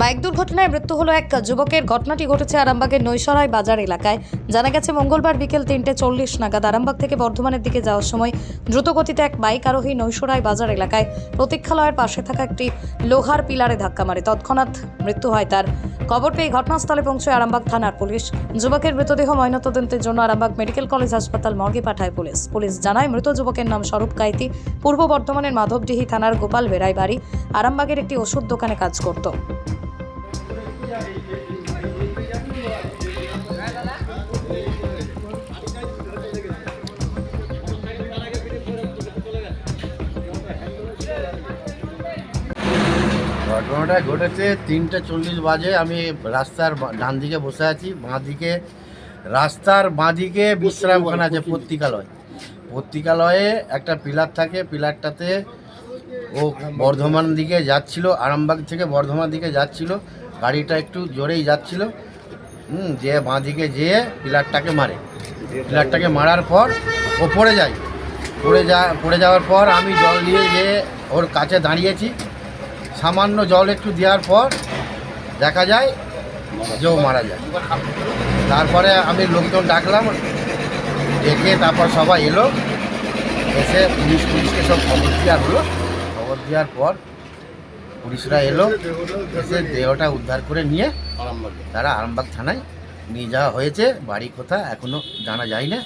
Bike দুর্ঘটনায় মৃত্যু হলো এক যুবকের। ঘটনাটি ঘটেছে আরামবাগের নৈসরাই বাজার এলাকায়। জানা গেছে, মঙ্গলবার বিকেল তিনটে চল্লিশ নাগাদ আরামবাগ থেকে বর্ধমানের দিকে যাওয়ার সময় দ্রুতগতিতে এক বাইক আরোহী নৈসরাই বাজার এলাকায় প্রতীক্ষালয়ের পাশে থাকা একটি লোহার পিলারে ধাক্কা মারে। তৎক্ষণাৎ মৃত্যু হয় তার। খবর পেয়ে ঘটনাস্থলে পৌঁছয় আরামবাগ থানার পুলিশ। যুবকের মৃতদেহ ময়নাতদন্তের জন্য আরামবাগ মেডিকেল কলেজ হাসপাতাল মর্গে পাঠায় পুলিশ। পুলিশ জানায়, মৃত যুবকের নাম স্বরূপ কাইতি। পূর্ব বর্ধমানের মাধবডিহি থানার গোপাল বেড়াই বাড়ি আরামবাগের একটি ওষুধ দোকানে কাজ করত। ঘটনাটা ঘটেছে তিনটে চল্লিশ বাজে। আমি রাস্তার ডান দিকে বসে আছি, বাঁ দিকে রাস্তার বাঁ দিকে বিশ্রামখানা আছে, পত্রিকালয়। পত্রিকালয়ে একটা পিলার থাকে, পিলারটাতে ও বর্ধমান দিকে যাচ্ছিল, আরামবাগ থেকে বর্ধমান দিকে যাচ্ছিল। গাড়িটা একটু জোরেই যাচ্ছিল। হুম, যে বাঁ দিকে যেয়ে পিলারটাকে মারে। পিলারটাকে মারার পর ও পড়ে যায়। পড়ে যা, পড়ে যাওয়ার পর আমি জল দিয়ে যেয়ে ওর কাছে দাঁড়িয়েছি। সামান্য জল একটু দেওয়ার পর দেখা যায় যে ও মারা যায়। তারপরে আমি লোকজন ডাকলাম। ডেকে তারপর সবাই এলো। এসে পুলিশ, পুলিশকে সব খবর দেওয়ার হলো। খবর দেওয়ার পর পুলিশরা এলো এসে দেহটা উদ্ধার করে নিয়ে তারা আরামবাগ থানায় নিয়ে যাওয়া হয়েছে। বাড়ি কোথা এখনও জানা যায় না?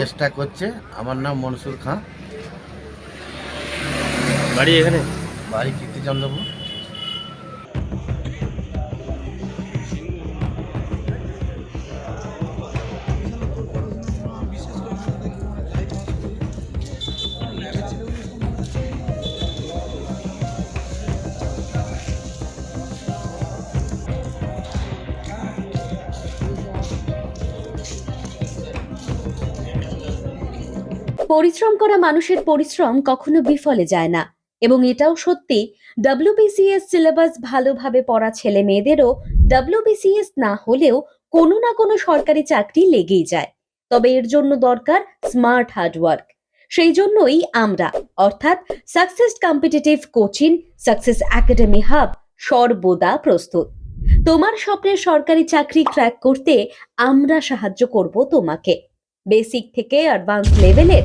চেষ্টা করছে। আমার নাম মনসুর খাঁ। বাড়ি এখানে? বাড়ি কীর্তিচন্দ্রপুর। পরিশ্রম করা মানুষের পরিশ্রম কখনো বিফলে যায় না। এবং এটাও সত্যি ডাব্লিউবিসিএস সিলেবাস ভালোভাবে পড়া ছেলে মেয়েদেরও ডাব্লিউবিসিএস না হলেও কোনো না কোনো সরকারি চাকরি লেগেই যায়। তবে এর জন্য দরকার স্মার্ট হার্ডওয়ার্ক সেই জন্যই আমরা, অর্থাৎ success competitive coaching success academy hub সর্বদা প্রস্তুত। তোমার স্বপ্নের সরকারি চাকরি ক্র্যাক করতে আমরা সাহায্য করব তোমাকে। বেসিক থেকে অ্যাডভান্স লেভেলের